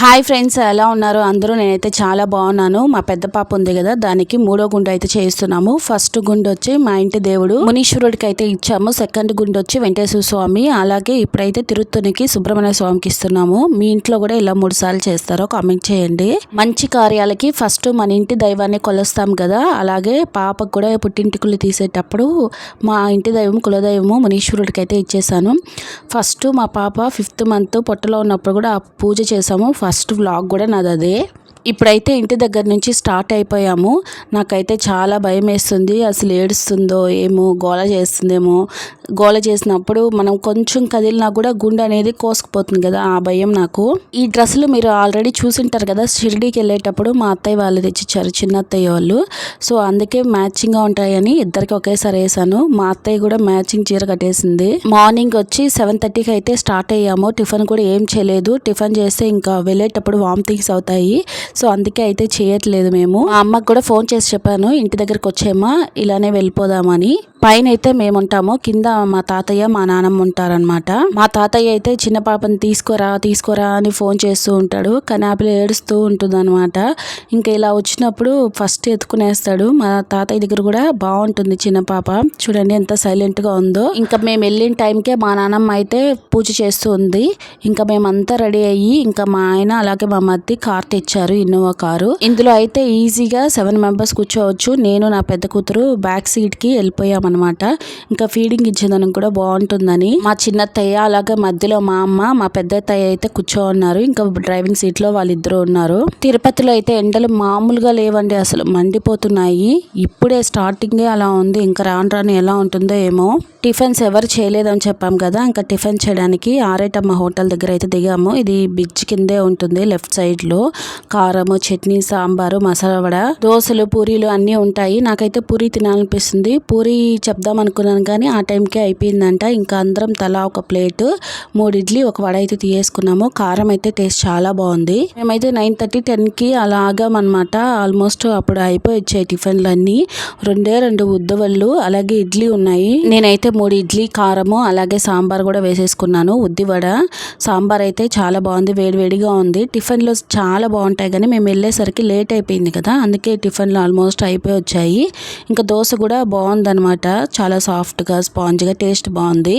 Hi friends ఎలా ఉన్నారు? అందరూ నేనైతే చాలా బాగున్నాను. మా పెద్ద పాప ఉంది కదా దానికి మూడో గుండు అయితే చేయిస్తున్నాము. ఫస్ట్ గుండు వచ్చి మా ఇంటి దేవుడు మునీశ్వరుడికి అయితే ఇచ్చాము. సెకండ్ గుండు వచ్చి వెంకటేశ్వర స్వామి. అలాగే ఇప్పుడైతే తిరుత్తునికి సుబ్రహ్మణ్య స్వామికి ఇస్తున్నాము. మీ ఇంట్లో కూడా ఇలా మూడు సార్లు చేస్తారో కామెంట్ చేయండి. మంచి కార్యాలకి ఫస్ట్ మన ఇంటి దైవాన్ని కొలుస్తాం కదా. అలాగే పాపకు కూడా పుట్టింటికులు తీసేటప్పుడు మా ఇంటి దైవం కులదైవము మునీశ్వరుడికి అయితే ఇచ్చేసాను ఫస్ట్ మా పాప ఫిఫ్త్ మంత్ పొట్టలో ఉన్నప్పుడు కూడా పూజ చేసాము ఫస్ట్ ఫస్ట్ వ్లాగ్ కూడా నాది అదే. ఇప్పుడైతే ఇంటి దగ్గర నుంచి స్టార్ట్ అయిపోయాము. నాకైతే చాలా భయం వేస్తుంది. అసలు ఏడుస్తుందో ఏమో గోల చేస్తుందేమో. గోల చేసినప్పుడు మనం కొంచెం కదిలినా కూడా గుండె అనేది కోసుకుపోతుంది కదా ఆ భయం నాకు. ఈ డ్రెస్సులు మీరు ఆల్రెడీ చూసింటారు కదా షిరిడీకి వెళ్ళేటప్పుడు మా అత్తయ్య వాళ్ళు తెచ్చిచ్చారు చిన్న అత్తయ్య వాళ్ళు. సో అందుకే మ్యాచింగ్గా ఉంటాయని ఇద్దరికి ఒకేసారి వేసాను. మా అత్తయ్య కూడా మ్యాచింగ్ చీర కట్టేసింది. మార్నింగ్ వచ్చి సెవెన్ థర్టీకి అయితే స్టార్ట్ అయ్యాము. టిఫిన్ కూడా ఏం చేయలేదు. టిఫిన్ చేస్తే ఇంకా వెళ్ళేటప్పుడు వామిటింగ్స్ అవుతాయి. సో అందుకే అయితే చేయట్లేదు మేము. మా అమ్మకు కూడా ఫోన్ చేసి చెప్పాను ఇంటి దగ్గరకు వచ్చేమా ఇలానే వెళ్ళిపోదామని. పైన అయితే మేము ఉంటాము కింద మా తాతయ్య మా నాన్నమ్మ ఉంటారనమాట మా తాతయ్య అయితే చిన్న పాపని తీసుకోరా తీసుకోరా అని ఫోన్ చేస్తూ ఉంటాడు. కానీ ఆ పిల్ల ఏడుస్తూ ఉంటుంది అనమాట ఇంకా ఇలా వచ్చినప్పుడు ఫస్ట్ ఎత్తుకునేస్తాడు. మా తాతయ్య దగ్గర కూడా బాగుంటుంది చిన్న పాప. చూడండి ఎంత సైలెంట్గా ఉందో. ఇంకా మేము వెళ్ళిన టైంకే మా నాన్నమ్మ అయితే పూజ చేస్తూ ఉంది. ఇంకా మేమంతా రెడీ అయ్యి ఇంకా మా ఆయన అలాగే మా మధ్య కార్ తెచ్చారు ఇన్నోవా కారు. ఇందులో అయితే ఈజీగా సెవెన్ మెంబర్స్ కూర్చోవచ్చు. నేను నా పెద్ద కూతురు బ్యాక్ సీట్కి వెళ్ళిపోయాము అనమాట ఇంకా ఫీడింగ్ ఇచ్చేదానికి కూడా బాగుంటుందని. మా చిన్న తయ్య అలాగే మధ్యలో మా అమ్మ మా పెద్ద తయ్య అయితే కూర్చో ఉన్నారు ఇంకా డ్రైవింగ్ సీట్లో వాళ్ళిద్దరు ఉన్నారు. తిరుపతిలో అయితే ఎండలు మామూలుగా లేవండి అసలు మండిపోతున్నాయి. ఇప్పుడే స్టార్టింగే అలా ఉంది. ఇంకా రాను రాను ఎలా ఉంటుందో ఏమో. టిఫిన్స్ ఎవరు చేయలేదని చెప్పాం కదా. ఇంకా టిఫిన్ చేయడానికి ఆరేటమ్మ హోటల్ దగ్గర అయితే దిగాము. ఇది బ్రిడ్జ్ కిందే ఉంటుంది లెఫ్ట్ సైడ్లో. కారము చట్నీ సాంబారు మసాలా వడ దోశలు పూరీలు అన్నీ ఉంటాయి. నాకైతే పూరి తినాలనిపిస్తుంది. పూరి చెప్దాం అనుకున్నాను కానీ ఆ టైంకే అయిపోయిందంట. ఇంకా అందరం తలా ఒక ప్లేట్ మూడు ఇడ్లీ ఒక వడ అయితే తీయేసుకున్నాము కారం అయితే టేస్ట్ చాలా బాగుంది. మేమైతే నైన్ థర్టీ టెన్కి అలా ఆగామన్నమాట ఆల్మోస్ట్ అప్పుడు అయిపోయి వచ్చాయి టిఫిన్లు అన్నీ రెండే రెండు ఉద్దవళ్ళు అలాగే ఇడ్లీ ఉన్నాయి. నేనైతే మూడు ఇడ్లీ కారము అలాగే సాంబార్ కూడా వేసేసుకున్నాను. ఉద్దివడ సాంబార్ అయితే చాలా బాగుంది వేడివేడిగా ఉంది. టిఫిన్లు చాలా బాగుంటాయి కానీ మేము వెళ్ళేసరికి లేట్ అయిపోయింది కదా. అందుకే టిఫిన్లు ఆల్మోస్ట్ అయిపోయి వచ్చాయి. ఇంకా దోశ కూడా బాగుందన్నమాట. చాలా సాఫ్ట్గా స్పాంజ్గా టేస్ట్ బాగుంది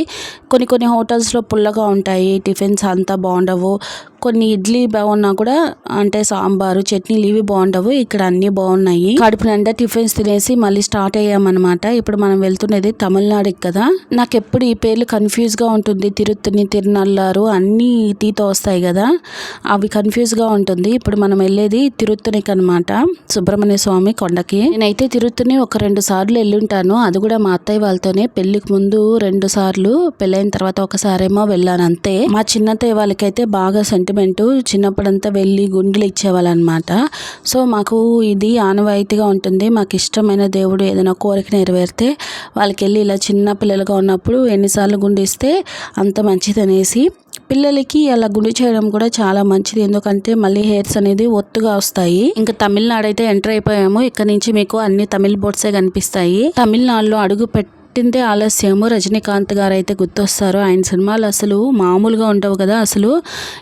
కొన్ని కొన్ని హోటల్స్లో పుల్లగా ఉంటాయి టిఫిన్స్ అంతా బాగుండవు కొన్ని ఇడ్లీ బాగున్నా కూడా అంటే సాంబారు చట్నీలు ఇవి బాగుండవు. ఇక్కడ అన్నీ బాగున్నాయి. కడుపు నిండా టిఫిన్స్ తినేసి మళ్ళీ స్టార్ట్ అయ్యామన్నమాట. ఇప్పుడు మనం వెళ్తున్నది తమిళనాడుకి కదా. నాకు ఎప్పుడు ఈ పేర్లు కన్ఫ్యూజ్గా ఉంటుంది. తిరుత్తని తిరునల్లారు అన్నీ తీతో వస్తాయి కదా. అవి కన్ఫ్యూజ్గా ఉంటుంది. ఇప్పుడు మనం వెళ్ళేది తిరుత్తనికి అనమాట సుబ్రహ్మణ్య స్వామి కొండకి. నేనైతే తిరుత్తని ఒక రెండు సార్లు వెళ్ళుంటాను. అది కూడా మా అత్తయ్య వాళ్ళతోనే. పెళ్ళికి ముందు రెండు సార్లు పెళ్ళైన తర్వాత ఒకసారేమో వెళ్ళాను అంతే. మా చిన్నత్తయ్య వాళ్ళకైతే బాగా సెంటిమెంట్ చిన్నప్పుడంతా వెళ్ళి గుండెలు ఇచ్చేవాళ్ళనమాట. సో మాకు ఇది ఆనవాయితీగా ఉంటుంది. మాకు ఇష్టమైన దేవుడు ఏదైనా కోరిక నెరవేరితే వాళ్ళకి వెళ్ళి ఇలా చిన్న పిల్లలుగా ఉన్నప్పుడు ఎన్నిసార్లు గుండు ఇస్తే అంత మంచిది అనేసి. పిల్లలకి అలా గుడి చేయడం కూడా చాలా మంచిది. ఎందుకంటే మళ్ళీ హెయిర్స్ అనేది ఒత్తుగా వస్తాయి. ఇంకా తమిళనాడు అయితే ఎంటర్ అయిపోయాము. ఇక్కడ నుంచి మీకు అన్ని తమిళ బోర్డ్సే కనిపిస్తాయి. తమిళనాడులో అడుగు పెట్టి పుట్టిందే ఆలస్యము రజనీకాంత్ గారు అయితే గుర్తొస్తారు. ఆయన సినిమాలు అసలు మామూలుగా ఉండవు కదా. అసలు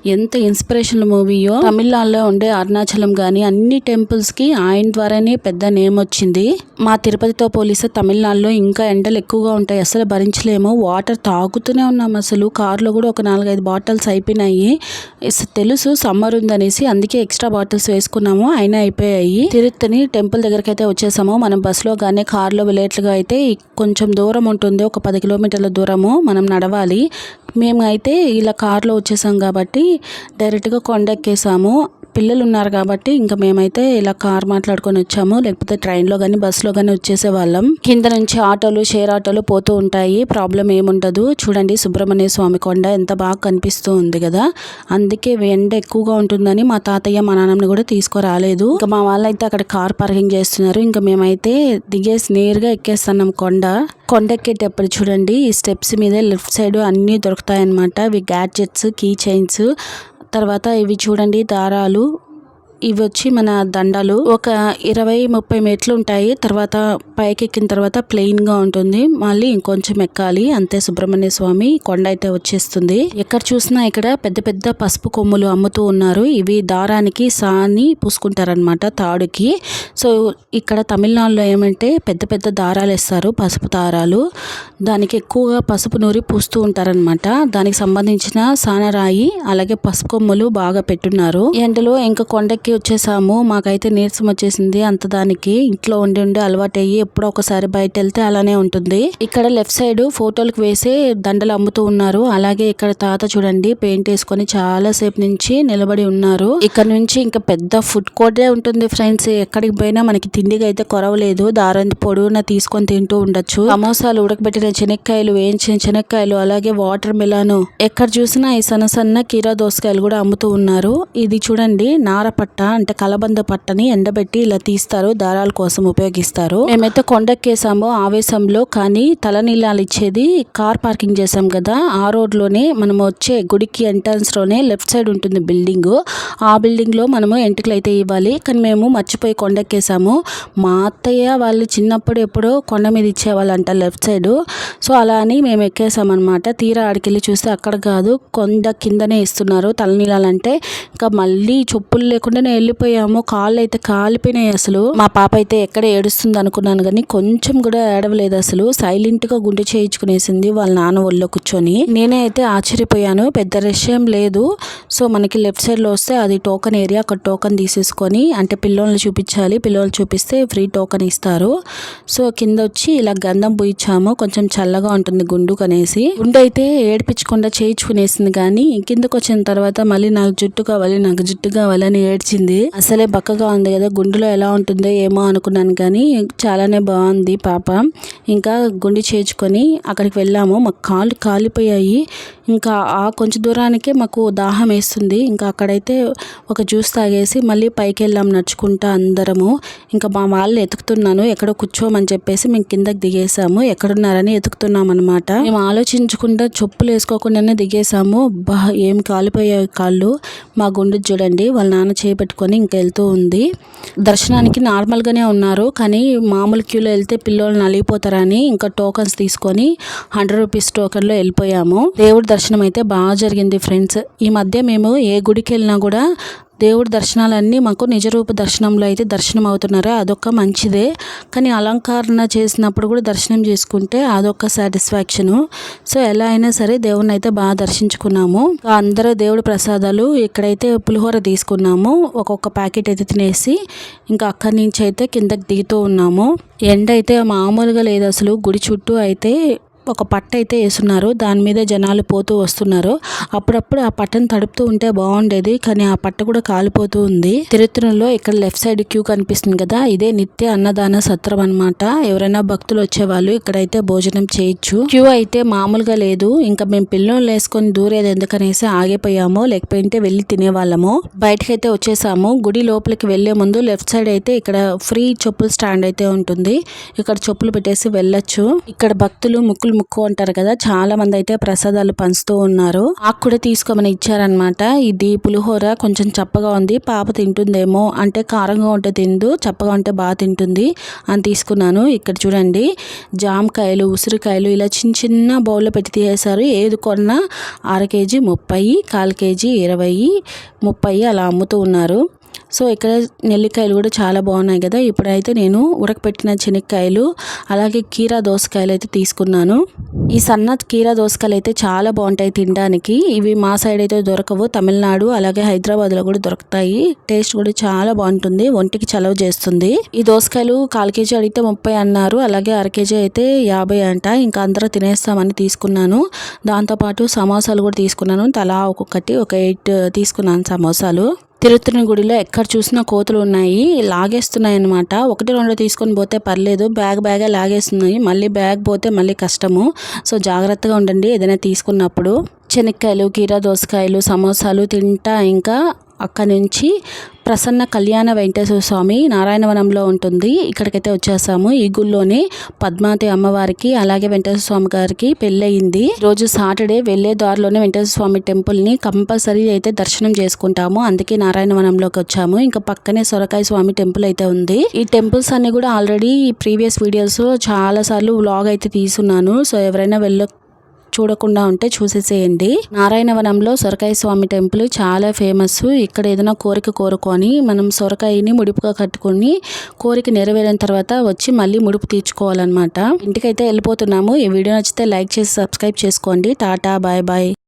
ఎంత ఇన్స్పిరేషనల్ మూవీయో. తమిళనాడులో ఉండే అరుణాచలం కానీ అన్ని టెంపుల్స్కి ఆయన ద్వారానే పెద్ద నేమ్ వచ్చింది. మా తిరుపతితో పోలిస్తే తమిళనాడులో ఇంకా ఎండలు ఎక్కువగా ఉంటాయి. అసలు భరించలేము. వాటర్ తాగుతూనే ఉన్నాం అసలు. కార్లో కూడా ఒక నాలుగైదు బాటిల్స్ అయిపోయినాయి. తెలుసు సమ్మర్ ఉందనేసి అందుకే ఎక్స్ట్రా బాటిల్స్ వేసుకున్నాము. అయినా అయిపోయాయి. తిరుత్తని టెంపుల్ దగ్గరకైతే వచ్చేసాము. మనం బస్సులో కానీ కార్లో వెళ్ళేట్లుగా అయితే కొంచెం దూరం ఉంటుంది. ఒక పది కిలోమీటర్ల దూరము మనం నడవాలి. మేము అయితే ఇలా కార్లో వచ్చేసాం కాబట్టి డైరెక్ట్గా కొండ ఎక్కేసాము పిల్లలు ఉన్నారు కాబట్టి ఇంకా మేమైతే ఇలా కార్ మాట్లాడుకొని వచ్చాము లేకపోతే ట్రైన్లో కానీ బస్సులో కానీ వచ్చేసే వాళ్ళం కింద నుంచి ఆటోలు షేర్ ఆటోలు పోతూ ఉంటాయి. ప్రాబ్లం ఏముండదు. చూడండి సుబ్రహ్మణ్య స్వామి కొండ ఎంత బాగా కనిపిస్తూ ఉంది కదా. అందుకే ఎండ ఎక్కువగా ఉంటుందని మా తాతయ్య మా నాన్నని కూడా తీసుకురాలేదు. ఇంకా మా వాళ్ళైతే అక్కడ కార్ పార్కింగ్ చేస్తున్నారు. ఇంకా మేమైతే దిగేసి నేరుగా ఎక్కేస్తున్నాం కొండ. కొండ ఎక్కేటప్పుడు చూడండి ఈ స్టెప్స్ మీద లెఫ్ట్ సైడ్ అన్నీ దొరుకుతాయి అన్నమాట ఇవి గ్యాడ్జెట్స్ కీ చైన్స్ తర్వాత ఇవి చూడండి దారాలు ఇవి వచ్చి మన దండలు. ఒక ఇరవై ముప్పై మెట్లు ఉంటాయి. తర్వాత పైకి ఎక్కిన తర్వాత ప్లెయిన్గా ఉంటుంది. మళ్ళీ ఇంకొంచెం ఎక్కాలి. అంతే సుబ్రహ్మణ్య స్వామి కొండ అయితే వచ్చేస్తుంది. ఎక్కడ చూసినా ఇక్కడ పెద్ద పెద్ద పసుపు కొమ్ములు అమ్ముతూ ఉన్నారు. ఇవి దారానికి సాని పూసుకుంటారనమాట తాడుకి. సో ఇక్కడ తమిళనాడులో ఏమంటే పెద్ద పెద్ద దారాలు వేస్తారు. పసుపు దారాలు దానికి ఎక్కువగా పసుపు నూరి పూస్తూ ఉంటారనమాట దానికి సంబంధించిన సానరాయి అలాగే పసుపు కొమ్ములు బాగా పెట్టున్నారు. ఎండలో ఇంకా కొండకి వచ్చేసాము. మాకైతే నీరసం వచ్చేసింది. అంత దానికి ఇంట్లో ఉండి ఉండి అలవాటు అయ్యి ఎప్పుడో ఒకసారి బయట వెళ్తే అలానే ఉంటుంది. ఇక్కడ లెఫ్ట్ సైడ్ ఫోటోలకు వేసి దండలు అమ్ముతూ ఉన్నారు. అలాగే ఇక్కడ తాత చూడండి పెయింట్ వేసుకొని చాలా సేపు నుంచి నిలబడి ఉన్నారు. ఇక్కడ నుంచి ఇంకా పెద్ద ఫుడ్ కోర్టే ఉంటుంది ఫ్రెండ్స్. ఎక్కడికి పోయినా మనకి తిండికి అయితే కొరవలేదు దారంది పొడవున తీసుకొని తింటూ ఉండొచ్చు. సమోసాలు ఉడకబెట్టిన శనక్కాయలు వేయించిన శనక్కాయలు అలాగే వాటర్ మిలాను. ఎక్కడ చూసినా ఈ సన్న సన్న కీరా దోసకాయలు కూడా అమ్ముతూ ఉన్నారు. ఇది చూడండి పట్ట అంటే కలబంద పట్టని ఎండబెట్టి ఇలా తీస్తారు దారాల కోసం ఉపయోగిస్తారు. మేమైతే కొండెక్కేసాము ఆవేశంలో కానీ తలనీలాలు ఇచ్చేది కార్ పార్కింగ్ చేసాం కదా ఆ రోడ్లోనే మనం వచ్చే గుడికి ఎంట్రన్స్లోనే లెఫ్ట్ సైడ్ ఉంటుంది బిల్డింగ్. ఆ బిల్డింగ్లో మనము ఎంట్రీలు అయితే ఇవ్వాలి కానీ మేము మర్చిపోయి కొండెక్కేసాము. మా అత్తయ్య వాళ్ళు చిన్నప్పుడు ఎప్పుడో కొండ మీద ఇచ్చేవాళ్ళంట లెఫ్ట్ సైడ్. సో అలా అని మేము ఎక్కేసామన్నమాట. తీరా ఆడికెళ్ళి చూస్తే అక్కడ కాదు కొండ కిందనే ఇస్తున్నారు తలనీలాలంటే. ఇంకా మళ్ళీ చెప్పులు వెళ్ళిపోయాము. కాళ్ళు అయితే కాలిపోయినాయి అసలు. మా పాప అయితే ఎక్కడ ఏడుస్తుంది అనుకున్నాను కానీ కొంచెం కూడా ఏడవలేదు అసలు. సైలెంట్గా గుండె చేయించుకునేసింది వాళ్ళ నాన్న ఒళ్ళో కూర్చొని. నేనే అయితే ఆశ్చర్యపోయాను. పెద్ద విషయం లేదు. సో మనకి లెఫ్ట్ సైడ్లో వస్తే అది టోకన్ ఏరియా అక్కడ టోకన్ తీసేసుకొని అంటే పిల్లోళ్ళు చూపించాలి. పిల్లోలు చూపిస్తే ఫ్రీ టోకన్ ఇస్తారు. సో కింద వచ్చి ఇలా గంధం పూయించాము. కొంచెం చల్లగా ఉంటుంది గుండు కనేసి గుండు అయితే ఏడిపించకుండా చేయించుకునేసింది కానీ కిందకు వచ్చిన తర్వాత మళ్ళీ నాకు జుట్టు కావాలి నాకు జుట్టు కావాలని ఏడ్చింది. అసలే బక్కగా ఉంది కదా గుండులో ఎలా ఉంటుందో ఏమో అనుకున్నాను కానీ చాలానే బాగుంది పాప. ఇంకా గుండి చేర్చుకొని అక్కడికి వెళ్ళాము. మాకు కాళ్ళు కాలిపోయాయి. ఇంకా ఆ కొంచెం దూరానికే మాకు దాహం వేస్తుంది. ఇంకా అక్కడైతే ఒక జ్యూస్ తాగేసి మళ్ళీ పైకి వెళ్ళాం నడుచుకుంటా అందరము. ఇంకా మా వాళ్ళని ఎతుకుతున్నాను ఎక్కడో కూర్చోమని చెప్పేసి మేము కిందకి దిగేసాము ఎక్కడున్నారని ఎతుకుతున్నాం అనమాట మేము ఆలోచించకుండా చెప్పులు వేసుకోకుండానే దిగేసాము బా ఏం కాలిపోయాయి కాళ్ళు. మా గుండు చూడండి వాళ్ళ నాన్న పెట్టుకొని ఇంక వెళ్తూ ఉంది. దర్శనానికి నార్మల్గానే ఉన్నారు. కానీ మామూలు క్యూలో వెళ్తే పిల్లలు నలిగిపోతారని ఇంకా టోకన్స్ తీసుకొని హండ్రెడ్ రూపీస్ టోకన్లో వెళ్ళిపోయాము. దేవుడి దర్శనం అయితే బాగా జరిగింది ఫ్రెండ్స్ ఈ మధ్య మేము ఏ గుడికి వెళ్ళినా కూడా దేవుడి దర్శనాలన్నీ మాకు నిజరూప దర్శనంలో అయితే దర్శనం అవుతున్నారు అదొక మంచిదే. కానీ అలంకరణ చేసినప్పుడు కూడా దర్శనం చేసుకుంటే అదొక సాటిస్ఫాక్షను. సో ఎలా అయినా సరే దేవుడిని అయితే బాగా దర్శించుకున్నాము. అందరూ దేవుడి ప్రసాదాలు ఇక్కడైతే పులిహోర తీసుకున్నాము ఒక్కొక్క ప్యాకెట్ అయితే తినేసి ఇంకా అక్కడి నుంచి అయితే కిందకి దిగుతూ ఉన్నాము. ఎండ అయితే మామూలుగా లేదు అసలు. గుడి చుట్టూ అయితే ఒక పట్ట అయితే వేస్తున్నారు దాని మీద జనాలు పోతూ వస్తున్నారు. అప్పుడప్పుడు ఆ పట్టను తడుపుతూ ఉంటే బాగుండేది. కానీ ఆ పట్ట కూడా కాలిపోతూ ఉంది. తిరుత్తూరులో ఇక్కడ లెఫ్ట్ సైడ్ క్యూ కనిపిస్తుంది కదా. ఇదే నిత్య అన్నదాన సత్రం అనమాట ఎవరైనా భక్తులు వచ్చేవాళ్ళు ఇక్కడైతే భోజనం చేయొచ్చు. క్యూ అయితే మామూలుగా లేదు. ఇంకా మేము పిల్లలు వేసుకొని దూరేది ఎందుకనేసి ఆగిపోయాము లేకపోయింటే వెళ్ళి తినేవాళ్ళము. బయటకైతే వచ్చేసాము. గుడి లోపలికి వెళ్ళే ముందు లెఫ్ట్ సైడ్ అయితే ఇక్కడ ఫ్రీ చెప్పుల స్టాండ్ అయితే ఉంటుంది. ఇక్కడ చెప్పులు పెట్టేసి వెళ్ళొచ్చు. ఇక్కడ భక్తులు ముక్కులు ముక్కు అంటారు కదా చాలా మంది అయితే ప్రసాదాలు పంచుతూ ఉన్నారు. ఆకు కూడా తీసుకోమని ఇచ్చారనమాట ఇది పులిహోర కొంచెం చప్పగా ఉంది పాప తింటుందేమో అంటే కారంగా ఉంటే తిందు చప్పగా ఉంటే బాగా తింటుంది అని తీసుకున్నాను. ఇక్కడ చూడండి జామకాయలు ఉసిరికాయలు ఇలా చిన్న చిన్న బౌల్లో పెట్టి తీసేశారు. ఏది కొన్నా అర కేజీ ముప్పై కాల్ కేజీ ఇరవై ముప్పై అలా అమ్ముతూ ఉన్నారు. సో ఇక్కడ నెల్లికాయలు కూడా చాలా బాగున్నాయి కదా. ఇప్పుడైతే నేను ఉడకపెట్టిన చెనిక్కాయలు అలాగే కీరా దోసకాయలు అయితే తీసుకున్నాను. ఈ సన్న కీరా దోసకాయలు అయితే చాలా బాగుంటాయి తినడానికి. ఇవి మా సైడ్ అయితే దొరకవు తమిళనాడు అలాగే హైదరాబాద్లో కూడా దొరుకుతాయి. టేస్ట్ కూడా చాలా బాగుంటుంది ఒంటికి చలవ చేస్తుంది. ఈ దోసకాయలు కాల్ కేజీ అడిగితే ముప్పై అన్నారు అలాగే అర కేజీ అయితే యాభై అంట. ఇంకా అందరూ తినేస్తామని తీసుకున్నాను. దాంతోపాటు సమోసాలు కూడా తీసుకున్నాను. తలా ఒక్కొక్కటి ఒక ఎయిట్ తీసుకున్నాను సమోసాలు. తిరుత్తని గుడిలో ఎక్కడ చూసినా కోతులు ఉన్నాయి. లాగేస్తున్నాయి అనమాట ఒకటి రెండు తీసుకొని పోతే పర్లేదు. బ్యాగ్ బ్యాగే లాగేస్తున్నాయి. మళ్ళీ బ్యాగ్ పోతే మళ్ళీ కష్టము. సో జాగ్రత్తగా ఉండండి. ఏదైనా తీసుకున్నప్పుడు శనక్కాయలు కీరా దోసకాయలు సమోసాలు తింటా ఇంకా అక్కడి నుంచి ప్రసన్న కళ్యాణ వెంకటేశ్వర స్వామి నారాయణవనంలో ఉంటుంది. ఇక్కడికైతే వచ్చేసాము. ఈ గుళ్ళోనే పద్మావతి అమ్మవారికి అలాగే వెంకటేశ్వర స్వామి గారికి పెళ్ళయింది. రోజు సాటర్డే వెళ్ళే దారిలోనే వెంకటేశ్వర స్వామి టెంపుల్ని కంపల్సరీ అయితే దర్శనం చేసుకుంటాము. అందుకే నారాయణవనంలోకి వచ్చాము. ఇంకా పక్కనే సొరకాయ స్వామి టెంపుల్ అయితే ఉంది. ఈ టెంపుల్స్ అన్ని కూడా ఆల్రెడీ ప్రీవియస్ వీడియోస్ చాలా సార్లు వ్లాగ్ అయితే తీసున్నాను సో ఎవరైనా వెళ్ళ చూడకుండా ఉంటే చూసేసేయండి. నారాయణవనంలో సొరకాయ స్వామి టెంపుల్ చాలా ఫేమస్ ఇక్కడ ఏదైనా కోరిక కోరుకొని మనం సొరకాయని ముడుపుగా కట్టుకొని కోరిక నెరవేరిన తర్వాత వచ్చి మళ్ళీ ముడుపు తీర్చుకోవాలన్నమాట. ఇంటికైతే వెళ్ళిపోతున్నాము. ఈ వీడియో నచ్చితే లైక్ చేసి సబ్స్క్రైబ్ చేసుకోండి. Tata bye bye.